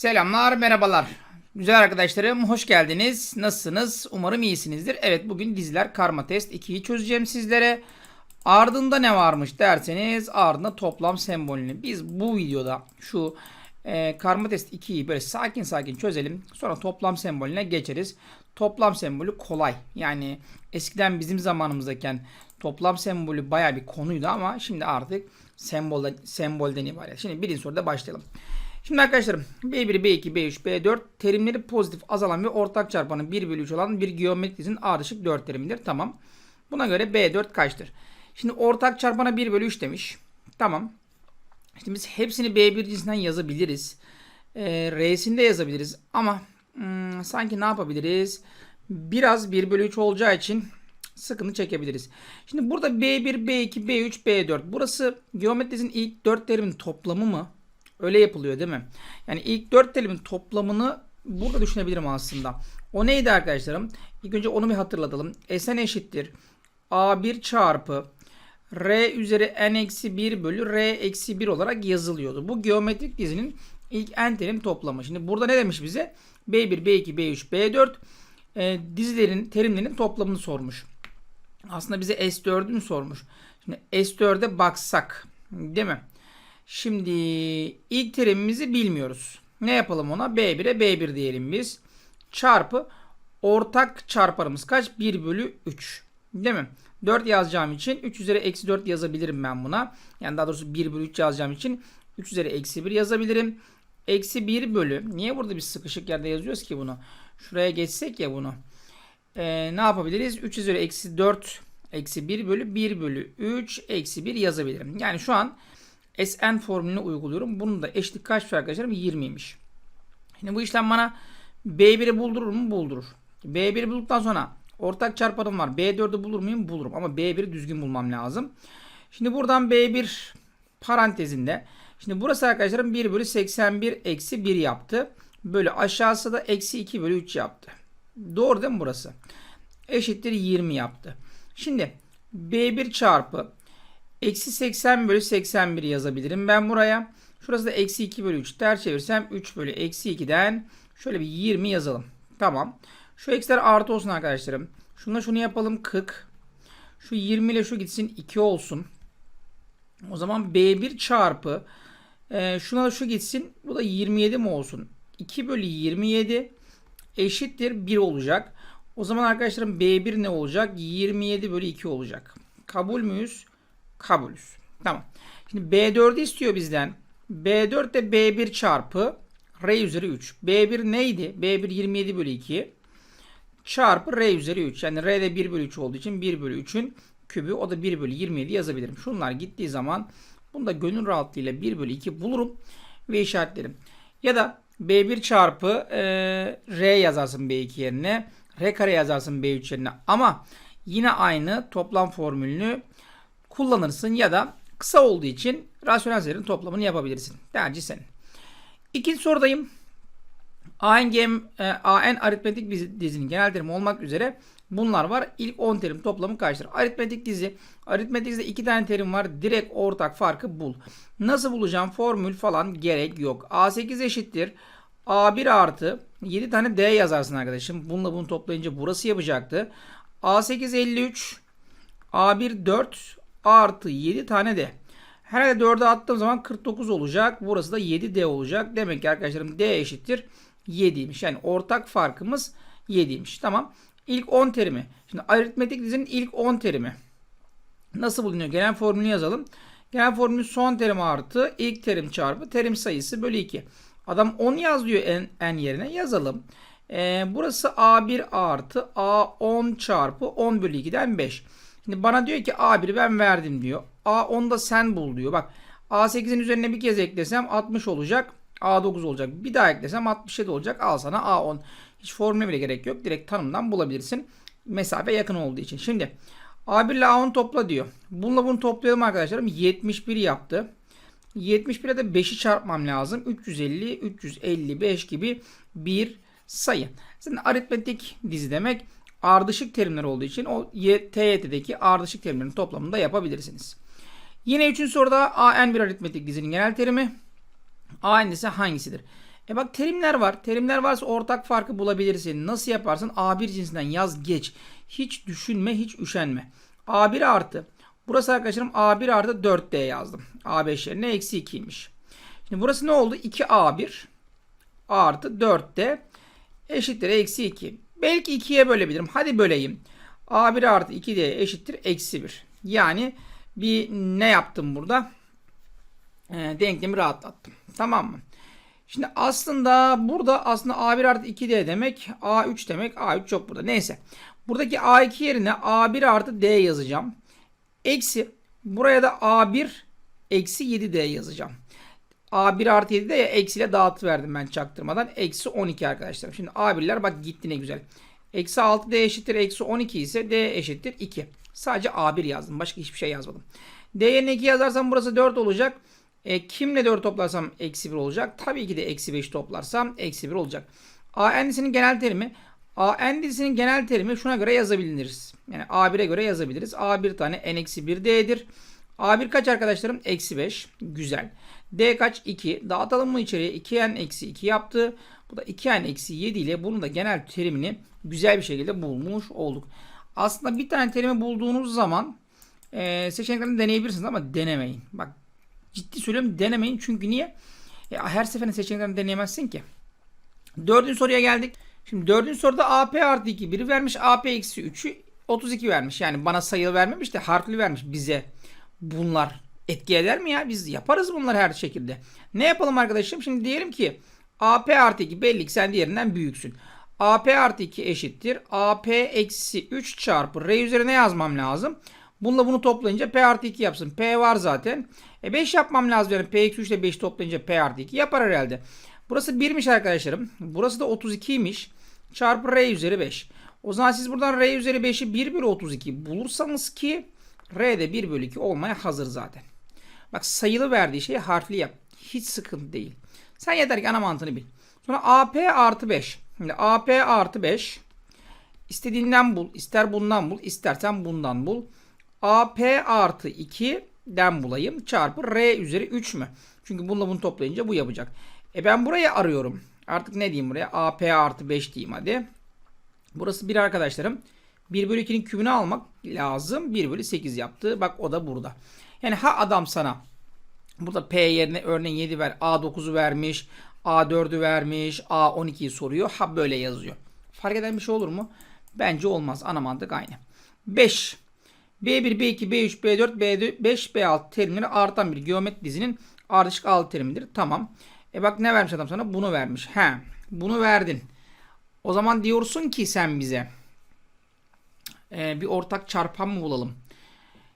Selamlar, merhabalar. Güzel arkadaşlarım, hoş geldiniz. Nasılsınız? Umarım iyisinizdir. Evet, bugün diziler karma test 2'yi çözeceğim sizlere. Ardında ne varmış derseniz ardında toplam sembolünü. Biz bu videoda şu e, karma test 2'yi böyle sakin sakin çözelim. Sonra toplam sembolüne geçeriz. Toplam sembolü kolay. Yani eskiden bizim zamanımızdayken toplam sembolü baya bir konuydu ama şimdi artık sembol, sembolden ibaret. Şimdi birinci soruda başlayalım. Şimdi arkadaşlarım B1, B2, B3, B4 terimleri pozitif azalan ve ortak çarpanı 1 bölü 3 olan bir geometrik dizinin ardışık 4 terimidir. Tamam. Buna göre B4 kaçtır? Şimdi ortak çarpana 1 bölü 3 demiş. Tamam. Şimdi biz hepsini B1 cinsinden yazabiliriz. Ee, R'sini de yazabiliriz. Ama hmm, sanki ne yapabiliriz? Biraz 1 bölü 3 olacağı için sıkıntı çekebiliriz. Şimdi burada B1, B2, B3, B4. Burası geometri dizinin ilk 4 terimin toplamı mı? Öyle yapılıyor değil mi? Yani ilk 4 terimin toplamını burada düşünebilirim aslında. O neydi arkadaşlarım? İlk önce onu bir hatırlatalım. Sn eşittir. A1 çarpı R üzeri n eksi 1 bölü R eksi 1 olarak yazılıyordu. Bu geometrik dizinin ilk n terim toplamı. Şimdi burada ne demiş bize? B1, B2, B3, B4 e, dizilerin terimlerinin toplamını sormuş. Aslında bize S4'ü mü sormuş? Şimdi S4'e baksak değil mi? Şimdi ilk terimimizi bilmiyoruz. Ne yapalım ona? B1'e B1 diyelim biz. Çarpı ortak çarparımız kaç? 1 bölü 3. Değil mi? 4 yazacağım için 3 üzeri eksi 4 yazabilirim ben buna. Yani daha doğrusu 1 bölü 3 yazacağım için 3 üzeri eksi 1 yazabilirim. Eksi 1 bölü. Niye burada biz sıkışık yerde yazıyoruz ki bunu? Şuraya geçsek ya bunu. Ee, ne yapabiliriz? 3 üzeri eksi 4 eksi 1 bölü 1 bölü 3 eksi 1 yazabilirim. Yani şu an Sn formülünü uyguluyorum. Bunun da eşitlik kaç arkadaşlarım? 20'ymiş. Şimdi bu işlem bana B1'i buldurur mu? Buldurur. B1'i bulduktan sonra ortak çarpanım var. B4'ü bulur muyum? Bulurum. Ama B1'i düzgün bulmam lazım. Şimdi buradan B1 parantezinde. Şimdi burası arkadaşlarım 1 bölü 81 eksi 1 yaptı. Böyle aşağısı da eksi 2 bölü 3 yaptı. Doğru değil mi burası? Eşittir 20 yaptı. Şimdi B1 çarpı Eksi 80 bölü 81 yazabilirim ben buraya. Şurası da eksi 2 bölü 3. Ters çevirsem 3 bölü eksi 2'den şöyle bir 20 yazalım. Tamam. Şu eksiler artı olsun arkadaşlarım. Şununla şunu yapalım 40. Şu 20 ile şu gitsin 2 olsun. O zaman B1 çarpı e, şuna da şu gitsin. Bu da 27 mi olsun? 2 bölü 27 eşittir 1 olacak. O zaman arkadaşlarım B1 ne olacak? 27 bölü 2 olacak. Kabul müyüz? Kabulüz. Tamam. Şimdi B4'ü istiyor bizden. B4 de B1 çarpı R üzeri 3. B1 neydi? B1 27 bölü 2 çarpı R üzeri 3. Yani R de 1 bölü 3 olduğu için 1 bölü 3'ün kübü o da 1 bölü 27 yazabilirim. Şunlar gittiği zaman bunu da gönül rahatlığıyla 1 bölü 2 bulurum ve işaretlerim. Ya da B1 çarpı e, R yazarsın B2 yerine. R kare yazarsın B3 yerine. Ama yine aynı toplam formülünü kullanırsın ya da kısa olduğu için rasyonel sayıların toplamını yapabilirsin. Tercih senin. İkinci sorudayım. AN, gem, e, AN aritmetik dizinin genel terimi olmak üzere bunlar var. İlk 10 terim toplamı kaçtır? Aritmetik dizi. Aritmetik dizide 2 tane terim var. Direkt ortak farkı bul. Nasıl bulacağım? Formül falan gerek yok. A8 eşittir. A1 artı 7 tane D yazarsın arkadaşım. Bununla bunu toplayınca burası yapacaktı. A8 53. A1 4 artı 7 tane D. Herhalde 4'e attığım zaman 49 olacak. Burası da 7D olacak. Demek ki arkadaşlarım D eşittir 7'ymiş. Yani ortak farkımız 7'ymiş. Tamam. İlk 10 terimi. Şimdi aritmetik dizinin ilk 10 terimi. Nasıl bulunuyor? Genel formülü yazalım. Genel formülü son terim artı ilk terim çarpı terim sayısı bölü 2. Adam 10 yaz diyor en, en yerine yazalım. Ee, burası A1 artı A10 çarpı 10 bölü 2'den 5. Şimdi bana diyor ki A1'i ben verdim diyor. A10'da sen bul diyor. Bak A8'in üzerine bir kez eklesem 60 olacak. A9 olacak. Bir daha eklesem 67 olacak. Al sana A10. Hiç formüle bile gerek yok. Direkt tanımdan bulabilirsin. Mesafe yakın olduğu için. Şimdi A1 ile A10 topla diyor. Bununla bunu toplayalım arkadaşlarım. 71 yaptı. 71'e de 5'i çarpmam lazım. 350, 355 gibi bir sayı. Zaten aritmetik dizi demek ardışık terimler olduğu için o TYT'deki ardışık terimlerin toplamını da yapabilirsiniz. Yine üçüncü soruda AN bir aritmetik dizinin genel terimi. AN ise hangisidir? E bak terimler var. Terimler varsa ortak farkı bulabilirsin. Nasıl yaparsın? A1 cinsinden yaz geç. Hiç düşünme, hiç üşenme. A1 artı. Burası arkadaşlarım A1 artı 4D yazdım. A5 yerine eksi 2'ymiş. Şimdi burası ne oldu? 2A1 artı 4D eşittir eksi 2. Belki 2'ye bölebilirim. Hadi böleyim. A1 artı 2D eşittir eksi 1. Yani bir ne yaptım burada? E, denklemi rahatlattım. Tamam mı? Şimdi aslında burada aslında A1 artı 2D demek A3 demek A3 çok burada. Neyse. Buradaki A2 yerine A1 artı D yazacağım. Eksi buraya da A1 eksi 7D yazacağım. A1 artı 7 de eksiyle dağıtıverdim ben çaktırmadan. Eksi 12 arkadaşlar. Şimdi A1'ler bak gitti ne güzel. Eksi 6 D eşittir eksi 12 ise D eşittir 2. Sadece A1 yazdım. Başka hiçbir şey yazmadım. D yerine 2 yazarsam burası 4 olacak. E, kimle 4 toplarsam eksi 1 olacak. Tabii ki de eksi 5 toplarsam eksi 1 olacak. A endisinin genel terimi A endisinin genel terimi şuna göre yazabiliriz. Yani A1'e göre yazabiliriz. A1 tane n eksi 1 D'dir. A1 kaç arkadaşlarım? Eksi 5. Güzel. D kaç? 2. Dağıtalım mı içeriye? 2n eksi 2 yaptı. Bu da 2n eksi 7 ile bunun da genel terimini güzel bir şekilde bulmuş olduk. Aslında bir tane terimi bulduğunuz zaman e, seçeneklerini deneyebilirsiniz ama denemeyin. Bak ciddi söylüyorum denemeyin. Çünkü niye? Ya her seferinde seçeneklerini deneyemezsin ki. Dördüncü soruya geldik. Şimdi dördüncü soruda AP artı 2 biri vermiş. AP eksi 3'ü 32 vermiş. Yani bana sayılı vermemiş de harfli vermiş bize. Bunlar etki eder mi ya? Biz yaparız bunları her şekilde. Ne yapalım arkadaşım? Şimdi diyelim ki AP artı 2 belli ki sen diğerinden büyüksün. AP artı 2 eşittir. AP eksi 3 çarpı R üzerine yazmam lazım. Bununla bunu toplayınca P artı 2 yapsın. P var zaten. E 5 yapmam lazım. Yani P eksi 3 ile 5 toplayınca P artı 2 yapar herhalde. Burası 1'miş arkadaşlarım. Burası da 32'ymiş. Çarpı R üzeri 5. O zaman siz buradan R üzeri 5'i 1 bölü 32 bulursanız ki R de 1 bölü 2 olmaya hazır zaten. Bak sayılı verdiği şeyi harfli yap. Hiç sıkıntı değil. Sen yeter ki ana mantığını bil. Sonra AP artı 5. Şimdi AP artı 5. İstediğinden bul. ister bundan bul. istersen bundan bul. AP artı 2'den bulayım. Çarpı R üzeri 3 mü? Çünkü bununla bunu toplayınca bu yapacak. E ben burayı arıyorum. Artık ne diyeyim buraya? AP artı 5 diyeyim hadi. Burası 1 arkadaşlarım. 1 bölü 2'nin kübünü almak lazım. 1 bölü 8 yaptı. Bak o da burada. Yani ha adam sana burada P yerine örneğin 7 ver. A9'u vermiş. A4'ü vermiş. A12'yi soruyor. Ha böyle yazıyor. Fark eden bir şey olur mu? Bence olmaz. Ana mantık aynı. 5. B1, B2, B3, B4, B5, B6 terimleri artan bir geometri dizinin ardışık alt terimidir. Tamam. E bak ne vermiş adam sana? Bunu vermiş. He. Bunu verdin. O zaman diyorsun ki sen bize e, bir ortak çarpan mı bulalım?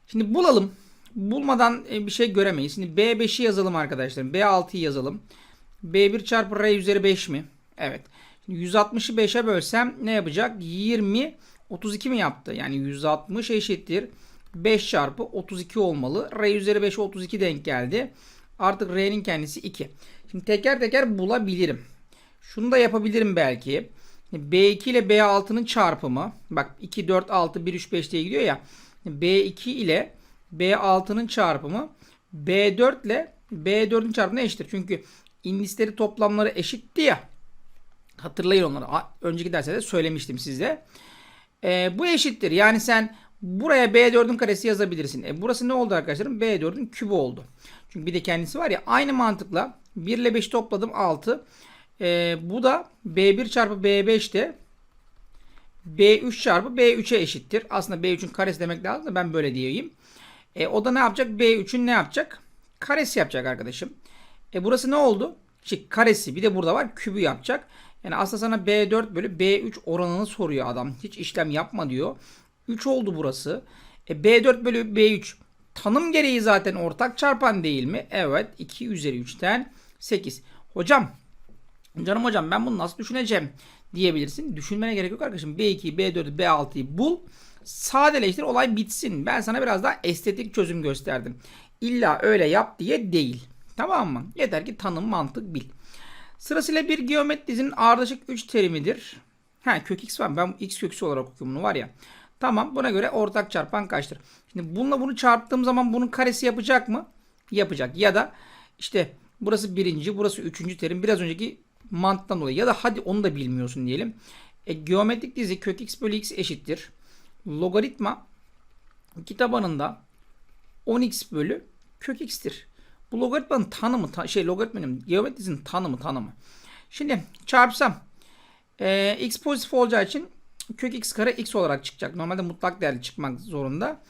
Şimdi bulalım. Bulmadan e, bir şey göremeyiz. Şimdi B5'i yazalım arkadaşlar. B6'yı yazalım. B1 çarpı R üzeri 5 mi? Evet. Şimdi 160'ı 5'e bölsem ne yapacak? 20 32 mi yaptı? Yani 160 eşittir. 5 çarpı 32 olmalı. R üzeri 5'e 32 denk geldi. Artık R'nin kendisi 2. Şimdi teker teker bulabilirim. Şunu da yapabilirim belki. B2 ile B6'nın çarpımı. Bak 2, 4, 6, 1, 3, 5 diye gidiyor ya. B2 ile B6'nın çarpımı B4 ile B4'ün çarpımına eşittir. Çünkü indisleri toplamları eşitti ya. Hatırlayın onları. Önceki derste de söylemiştim size. Ee, bu eşittir. Yani sen buraya B4'ün karesi yazabilirsin. E, burası ne oldu arkadaşlarım? B4'ün kübü oldu. Çünkü bir de kendisi var ya aynı mantıkla 1 ile 5 topladım 6. Ee, bu da B1 çarpı B5 de B3 çarpı B3'e eşittir. Aslında B3'ün karesi demek lazım da ben böyle diyeyim. E, o da ne yapacak? B3'ün ne yapacak? Karesi yapacak arkadaşım. E, burası ne oldu? İşte karesi bir de burada var kübü yapacak. Yani aslında sana B4 bölü B3 oranını soruyor adam. Hiç işlem yapma diyor. 3 oldu burası. E, B4 bölü B3 tanım gereği zaten ortak çarpan değil mi? Evet. 2 üzeri 3'ten 8. Hocam canım hocam ben bunu nasıl düşüneceğim diyebilirsin. Düşünmene gerek yok arkadaşım. B2'yi, B4'ü, B6'yı bul. Sadeleştir olay bitsin. Ben sana biraz daha estetik çözüm gösterdim. İlla öyle yap diye değil. Tamam mı? Yeter ki tanım mantık bil. Sırasıyla bir geometri dizinin ardışık 3 terimidir. Ha kök x var. Ben x köksü olarak okuyorum bunu var ya. Tamam buna göre ortak çarpan kaçtır? Şimdi bununla bunu çarptığım zaman bunun karesi yapacak mı? Yapacak. Ya da işte burası birinci, burası üçüncü terim. Biraz önceki mantıktan dolayı ya da hadi onu da bilmiyorsun diyelim. E, geometrik dizi kök x bölü x eşittir. Logaritma iki tabanında 10x bölü kök x'tir. Bu logaritmanın tanımı ta- şey logaritmanın geometri dizinin tanımı tanımı. Şimdi çarpsam e, x pozitif olacağı için kök x kare x olarak çıkacak. Normalde mutlak değerli çıkmak zorunda.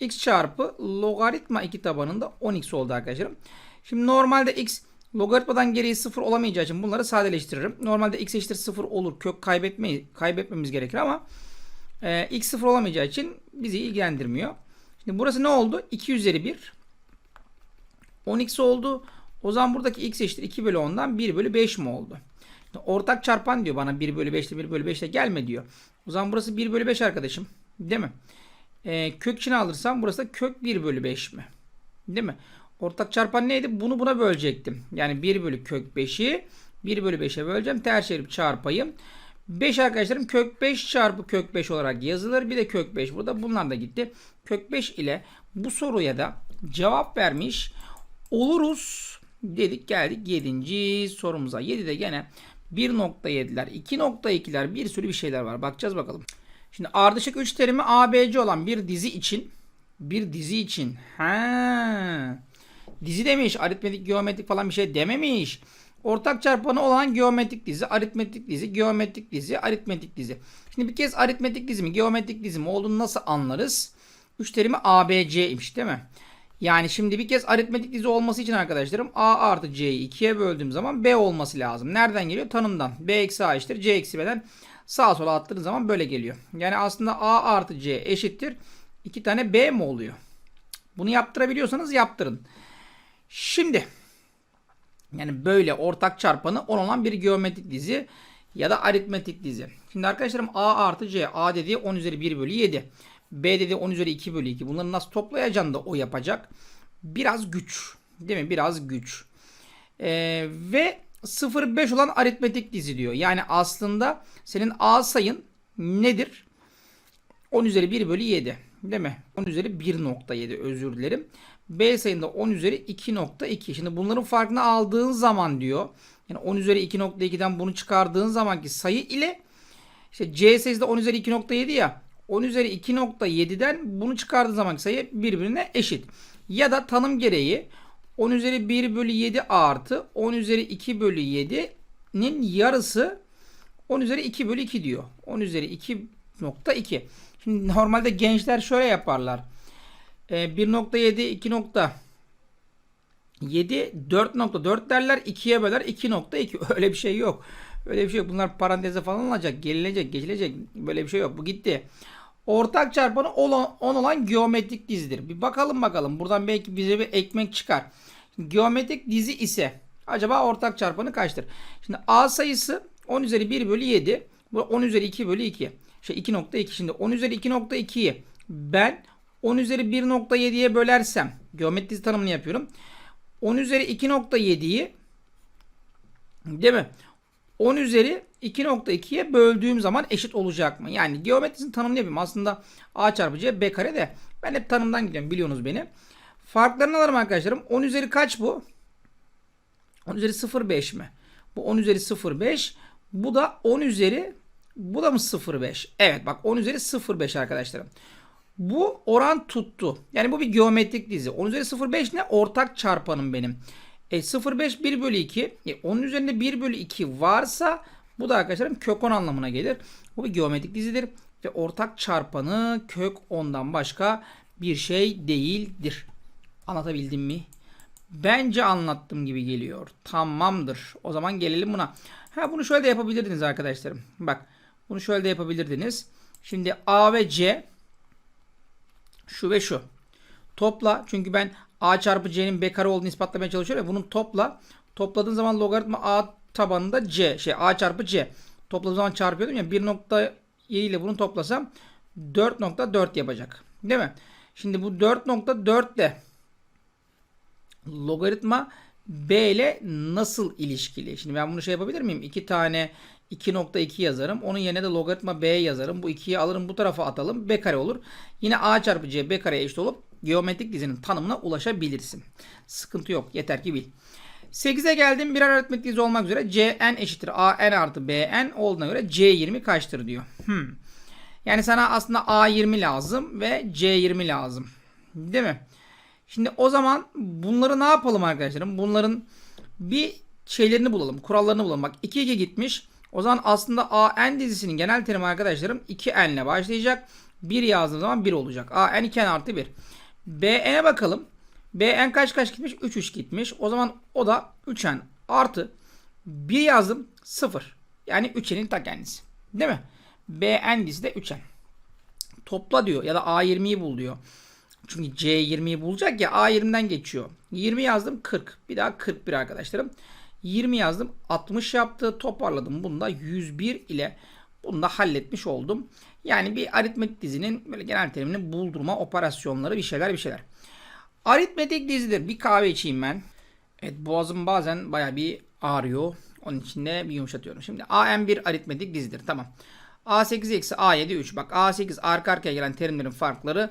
x çarpı logaritma 2 tabanında 10x oldu arkadaşlarım. Şimdi normalde x logaritmadan geriye 0 olamayacağı için bunları sadeleştiririm. Normalde x eşittir 0 olur. Kök kaybetmeyi, kaybetmemiz gerekir ama e, x 0 olamayacağı için bizi ilgilendirmiyor. Şimdi burası ne oldu? 2 üzeri 1. 10x oldu. O zaman buradaki x eşittir 2 bölü 10'dan 1 bölü 5 mi oldu? Şimdi ortak çarpan diyor bana 1 bölü 5 ile 1 bölü 5 ile gelme diyor. O zaman burası 1 bölü 5 arkadaşım. Değil mi? Ee, kök içine alırsam burası da kök 1 bölü 5 mi? Değil mi? Ortak çarpan neydi? Bunu buna bölecektim. Yani 1 bölü kök 5'i 1 bölü 5'e böleceğim. Ters çevirip çarpayım. 5 arkadaşlarım kök 5 çarpı kök 5 olarak yazılır. Bir de kök 5 burada. Bunlar da gitti. Kök 5 ile bu soruya da cevap vermiş oluruz dedik geldik 7. sorumuza. 7'de gene 1.7'ler 2.2'ler bir sürü bir şeyler var. Bakacağız bakalım. Şimdi ardışık 3 terimi ABC olan bir dizi için bir dizi için ha dizi demiş aritmetik geometrik falan bir şey dememiş. Ortak çarpanı olan geometrik dizi, aritmetik dizi, geometrik dizi, aritmetik dizi. Şimdi bir kez aritmetik dizi mi, geometrik dizi mi olduğunu nasıl anlarız? 3 terimi ABC'ymiş değil mi? Yani şimdi bir kez aritmetik dizi olması için arkadaşlarım A artı C'yi 2'ye böldüğüm zaman B olması lazım. Nereden geliyor? Tanımdan. B eksi A eşittir. C eksi B'den sağa sola attığınız zaman böyle geliyor. Yani aslında A artı C eşittir. 2 tane B mi oluyor? Bunu yaptırabiliyorsanız yaptırın. Şimdi yani böyle ortak çarpanı 10 olan bir geometrik dizi ya da aritmetik dizi. Şimdi arkadaşlarım A artı C. A dediği 10 üzeri 1 bölü 7. B dedi 10 üzeri 2 bölü 2. Bunları nasıl toplayacağını da o yapacak. Biraz güç. Değil mi? Biraz güç. Ee, ve 0,5 olan aritmetik dizi diyor. Yani aslında senin A sayın nedir? 10 üzeri 1 bölü 7. Değil mi? 10 üzeri 1.7 özür dilerim. B sayında 10 üzeri 2.2. Şimdi bunların farkını aldığın zaman diyor. Yani 10 üzeri 2.2'den bunu çıkardığın zamanki sayı ile işte C sayısı da 10 üzeri 2.7 ya. 10 üzeri 2.7'den bunu çıkardığın zamanki sayı birbirine eşit. Ya da tanım gereği 10 üzeri 1 bölü 7 artı 10 üzeri 2 bölü 7'nin yarısı 10 üzeri 2 bölü 2 diyor. 10 üzeri 2.2. Şimdi normalde gençler şöyle yaparlar. Ee, 1.7 2.7 4.4 derler 2'ye böler 2.2 öyle bir şey yok. Öyle bir şey yok. Bunlar paranteze falan olacak. Gelilecek, geçilecek. Böyle bir şey yok. Bu gitti. Ortak çarpanı 10 olan geometrik dizidir. Bir bakalım bakalım. Buradan belki bize bir ekmek çıkar. Geometrik dizi ise acaba ortak çarpanı kaçtır? Şimdi A sayısı 10 üzeri 1 bölü 7. Bu 10 üzeri 2 bölü 2. Şey 2.2. Şimdi 10 üzeri 2.2'yi ben 10 üzeri 1.7'ye bölersem geometri tanımını yapıyorum. 10 üzeri 2.7'yi değil mi? 10 üzeri 2.2'ye böldüğüm zaman eşit olacak mı? Yani geometrisinin tanımını yapayım. Aslında A çarpı C B kare de ben hep tanımdan gidiyorum biliyorsunuz beni. Farklarını alırım arkadaşlarım. 10 üzeri kaç bu? 10 üzeri 0.5 mi? Bu 10 üzeri 0.5. Bu da 10 üzeri bu da mı 0.5? Evet bak 10 üzeri 0.5 arkadaşlarım. Bu oran tuttu. Yani bu bir geometrik dizi. 10 üzeri 0.5 ne? Ortak çarpanım benim. E 0,5 1 bölü 2. E, onun üzerinde 1 bölü 2 varsa bu da arkadaşlarım kök 10 anlamına gelir. Bu bir geometrik dizidir. Ve ortak çarpanı kök 10'dan başka bir şey değildir. Anlatabildim mi? Bence anlattım gibi geliyor. Tamamdır. O zaman gelelim buna. Ha bunu şöyle de yapabilirdiniz arkadaşlarım. Bak bunu şöyle de yapabilirdiniz. Şimdi A ve C şu ve şu. Topla. Çünkü ben A çarpı C'nin B kare olduğunu ispatlamaya çalışıyorum ya. Bunun topla. Topladığın zaman logaritma A tabanında C. Şey A çarpı C. Topladığım zaman çarpıyordum ya. 1.7 ile bunu toplasam 4.4 yapacak. Değil mi? Şimdi bu 4.4 ile logaritma B ile nasıl ilişkili? Şimdi ben bunu şey yapabilir miyim? 2 tane 2.2 yazarım. Onun yerine de logaritma B yazarım. Bu 2'yi alırım bu tarafa atalım. B kare olur. Yine A çarpı C B kareye eşit olup geometrik dizinin tanımına ulaşabilirsin. Sıkıntı yok. Yeter ki bil. 8'e geldim. Birer aritmetik dizi olmak üzere Cn eşittir An artı Bn olduğuna göre C20 kaçtır diyor. Hmm. Yani sana aslında A20 lazım ve C20 lazım. Değil mi? Şimdi o zaman bunları ne yapalım arkadaşlarım? Bunların bir şeylerini bulalım. Kurallarını bulalım. Bak 2 2 gitmiş. O zaman aslında AN dizisinin genel terimi arkadaşlarım 2N ile başlayacak. 1 yazdığım zaman 1 olacak. AN 2N artı 1. BN'e bakalım. BN kaç kaç gitmiş? 3 3 gitmiş. O zaman o da 3N artı 1 yazdım 0. Yani 3N'in ta kendisi. Değil mi? BN dizisi de 3N. Topla diyor ya da A20'yi bul diyor. Çünkü C20'yi bulacak ya A20'den geçiyor. 20 yazdım 40. Bir daha 41 arkadaşlarım. 20 yazdım 60 yaptı. Toparladım. Bunu da 101 ile bunu da halletmiş oldum. Yani bir aritmetik dizinin böyle genel terimini buldurma operasyonları bir şeyler bir şeyler. Aritmetik dizidir. Bir kahve içeyim ben. Evet boğazım bazen baya bir ağrıyor. Onun için de bir yumuşatıyorum. Şimdi AM bir aritmetik dizidir. Tamam. A8 eksi A7 3. Bak A8 arka arkaya gelen terimlerin farkları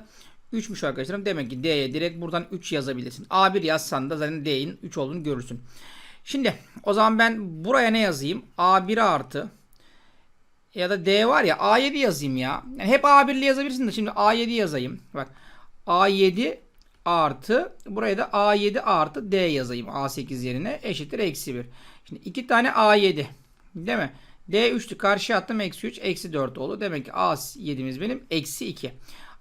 3'müş arkadaşlarım. Demek ki D'ye direkt buradan 3 yazabilirsin. A1 yazsan da zaten D'nin 3 olduğunu görürsün. Şimdi o zaman ben buraya ne yazayım? A1 artı ya da D var ya A7 yazayım ya. Yani hep A1'li yazabilirsin de şimdi A7 yazayım. Bak A7 artı buraya da A7 artı D yazayım A8 yerine eşittir eksi 1. Şimdi iki tane A7 değil mi? D 3'tü karşı attım eksi 3 eksi 4 oldu. Demek ki A7'miz benim eksi 2.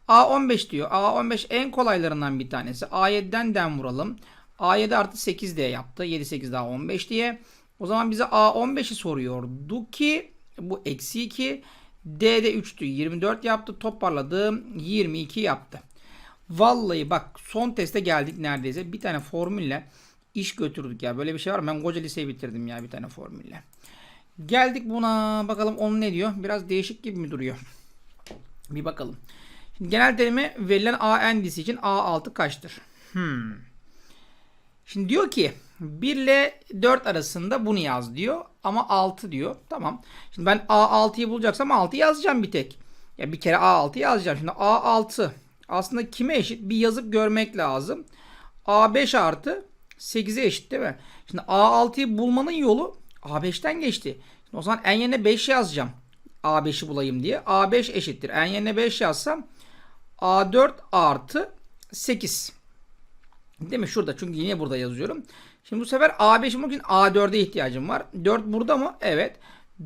A15 diyor. A15 en kolaylarından bir tanesi. A7'den den vuralım. A7 artı 8D yaptı. 7 8 daha 15 diye. O zaman bize A15'i soruyordu ki bu eksi 2. D'de 3'tü. 24 yaptı. Toparladım. 22 yaptı. Vallahi bak son teste geldik neredeyse. Bir tane formülle iş götürdük ya. Böyle bir şey var mı? Ben koca liseyi bitirdim ya bir tane formülle. Geldik buna. Bakalım onun ne diyor? Biraz değişik gibi mi duruyor? Bir bakalım. Şimdi genel terimi verilen AN dizisi için A6 kaçtır? Hmm. Şimdi diyor ki 1 ile 4 arasında bunu yaz diyor. Ama 6 diyor. Tamam. Şimdi ben A6'yı bulacaksam 6 yazacağım bir tek. Ya bir kere A6 yazacağım. Şimdi A6 aslında kime eşit? Bir yazıp görmek lazım. A5 artı 8'e eşit değil mi? Şimdi A6'yı bulmanın yolu A5'ten geçti. Şimdi o zaman en yerine 5 yazacağım. A5'i bulayım diye. A5 eşittir. En yerine 5 yazsam A4 artı 8. Değil mi? Şurada çünkü yine burada yazıyorum. Şimdi bu sefer A5'im bugün A4'e ihtiyacım var. 4 burada mı? Evet.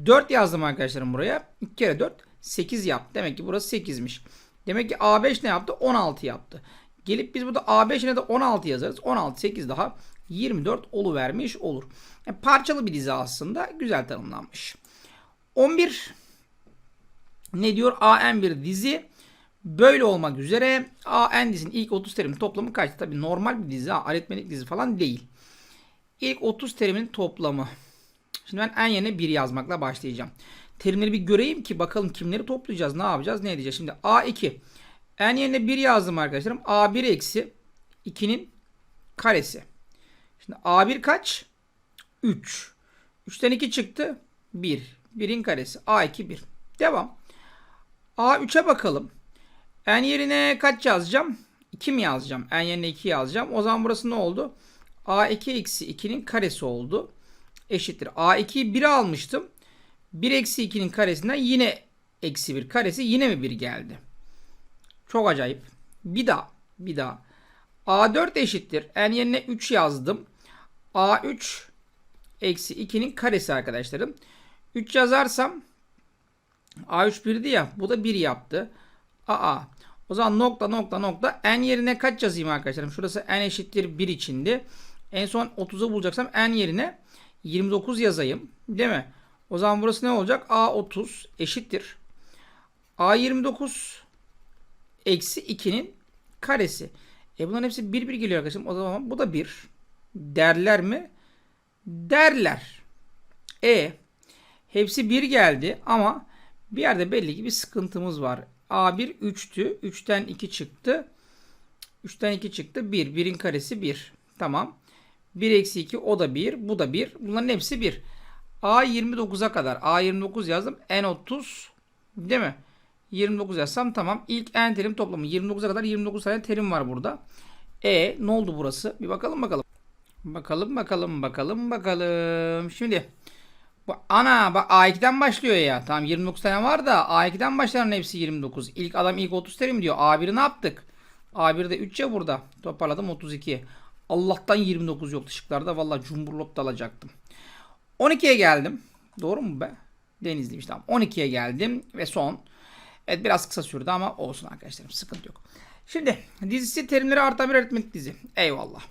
4 yazdım arkadaşlarım buraya. 2 kere 4 8 yaptı. Demek ki burası 8'miş. Demek ki A5 ne yaptı? 16 yaptı. Gelip biz burada A5'ine de 16 yazarız. 16 8 daha 24 vermiş olur. Yani parçalı bir dizi aslında. Güzel tanımlanmış. 11 ne diyor? AN bir dizi. Böyle olmak üzere AN dizinin ilk 30 terimin toplamı kaçtı? Tabi normal bir dizi. Aritmetik dizi falan değil. İlk 30 terimin toplamı. Şimdi ben en yerine 1 yazmakla başlayacağım. Terimleri bir göreyim ki bakalım kimleri toplayacağız. Ne yapacağız? Ne edeceğiz? Şimdi A2. En yerine 1 yazdım arkadaşlarım. A1 eksi 2'nin karesi. Şimdi A1 kaç? 3. 3'ten 2 çıktı. 1. 1'in karesi. A2 1. Devam. A3'e bakalım. En yerine kaç yazacağım? 2 mi yazacağım? En yerine 2 yazacağım. O zaman burası ne oldu? A2 eksi 2'nin karesi oldu. Eşittir. A2'yi 1 almıştım. 1 eksi 2'nin karesinden yine eksi 1 karesi yine mi 1 geldi? Çok acayip. Bir daha. Bir daha. A4 eşittir. En yerine 3 yazdım. A3 eksi 2'nin karesi arkadaşlarım. 3 yazarsam A3 1'di ya. Bu da 1 yaptı. Aa. O zaman nokta nokta nokta n yerine kaç yazayım arkadaşlarım? Şurası n eşittir 1 içindi. En son 30'u bulacaksam n yerine 29 yazayım. Değil mi? O zaman burası ne olacak? A30 eşittir. A29 eksi 2'nin karesi. E bunların hepsi 1 1 geliyor arkadaşım. O zaman bu da 1. Derler mi? Derler. E hepsi 1 geldi ama bir yerde belli ki bir sıkıntımız var. A1 3'tü. 3'ten 2 çıktı. 3'ten 2 çıktı. 1. 1'in karesi 1. Tamam. 1 eksi 2 o da 1. Bu da 1. Bunların hepsi 1. A29'a kadar. A29 yazdım. N30 değil mi? 29 yazsam tamam. İlk n terim toplamı 29'a kadar 29 tane terim var burada. E ne oldu burası? Bir bakalım bakalım. Bakalım bakalım bakalım bakalım. Şimdi bu ana bak A2'den başlıyor ya. Tamam 29 tane var da A2'den başlayan hepsi 29. İlk adam ilk 30 terim diyor. A1'i ne yaptık? A1'de 3 ya burada. Toparladım 32. Allah'tan 29 yoktu şıklarda. Valla cumburlop da alacaktım. 12'ye geldim. Doğru mu be? Denizliymiş tamam. 12'ye geldim ve son. Evet biraz kısa sürdü ama olsun arkadaşlarım. Sıkıntı yok. Şimdi dizisi terimleri artan bir öğretmenlik dizi. Eyvallah.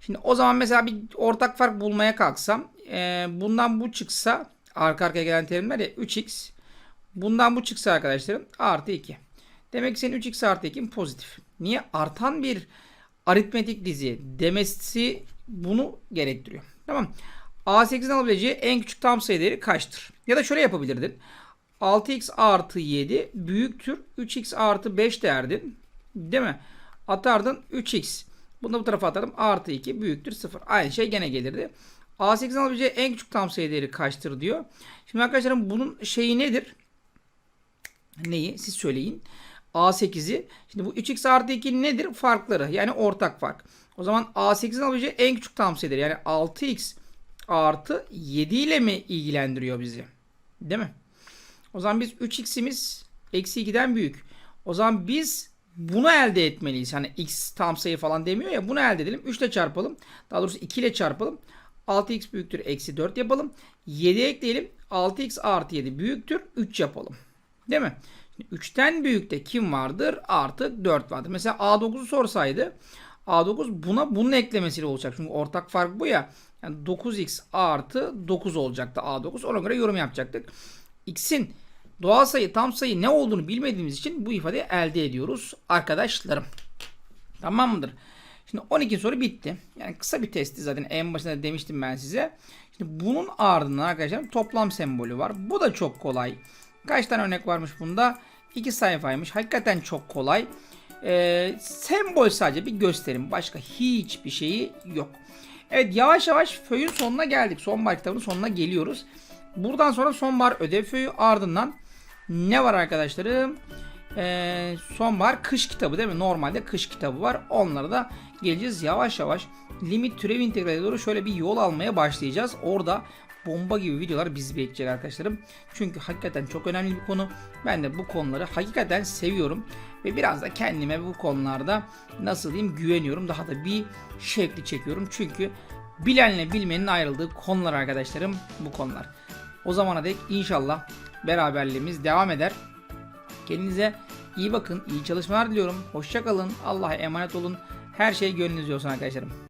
Şimdi o zaman mesela bir ortak fark bulmaya kalksam e, bundan bu çıksa arka arkaya gelen terimler ya 3x bundan bu çıksa arkadaşlarım artı 2. Demek ki senin 3x artı 2'in pozitif. Niye? Artan bir aritmetik dizi demesi bunu gerektiriyor. Tamam. A8'in alabileceği en küçük tam sayı değeri kaçtır? Ya da şöyle yapabilirdin. 6x artı 7 büyüktür 3x artı 5 derdin. Değil mi? Atardın 3x. Bunu da bu tarafa atarım. Artı 2 büyüktür 0. Aynı şey gene gelirdi. A8'in alabileceği en küçük tam sayı değeri kaçtır diyor. Şimdi arkadaşlarım bunun şeyi nedir? Neyi? Siz söyleyin. A8'i. Şimdi bu 3x artı 2 nedir? Farkları. Yani ortak fark. O zaman A8'in alabileceği en küçük tam sayıdır. Yani 6x artı 7 ile mi ilgilendiriyor bizi? Değil mi? O zaman biz 3x'imiz eksi 2'den büyük. O zaman biz bunu elde etmeliyiz. Hani x tam sayı falan demiyor ya bunu elde edelim. 3 ile çarpalım. Daha doğrusu 2 ile çarpalım. 6x büyüktür eksi 4 yapalım. 7 ekleyelim. 6x artı 7 büyüktür 3 yapalım. Değil mi? Şimdi 3'ten büyükte kim vardır? Artı 4 vardır. Mesela A9'u sorsaydı A9 buna bunun eklemesiyle olacak. Çünkü ortak fark bu ya. Yani 9x artı 9 olacaktı A9. Ona göre yorum yapacaktık. X'in doğal sayı tam sayı ne olduğunu bilmediğimiz için bu ifadeyi elde ediyoruz arkadaşlarım. Tamam mıdır? Şimdi 12 soru bitti. Yani kısa bir testti zaten en başında demiştim ben size. Şimdi bunun ardından arkadaşlar toplam sembolü var. Bu da çok kolay. Kaç tane örnek varmış bunda? 2 sayfaymış. Hakikaten çok kolay. Ee, sembol sadece bir gösterim. Başka hiçbir şeyi yok. Evet yavaş yavaş föyün sonuna geldik. Sonbahar kitabının sonuna geliyoruz. Buradan sonra sonbahar ödev föyü ardından ne var arkadaşlarım? Ee, sonbahar kış kitabı değil mi? Normalde kış kitabı var. Onlara da geleceğiz yavaş yavaş. Limit türev integrale doğru şöyle bir yol almaya başlayacağız. Orada bomba gibi videolar bizi bekleyecek arkadaşlarım. Çünkü hakikaten çok önemli bir konu. Ben de bu konuları hakikaten seviyorum. Ve biraz da kendime bu konularda nasıl diyeyim güveniyorum. Daha da bir şevkli çekiyorum. Çünkü bilenle bilmenin ayrıldığı konular arkadaşlarım bu konular. O zamana dek inşallah beraberliğimiz devam eder. Kendinize iyi bakın, iyi çalışmalar diliyorum. Hoşça kalın, Allah'a emanet olun. Her şey gönlünüzce olsun arkadaşlarım.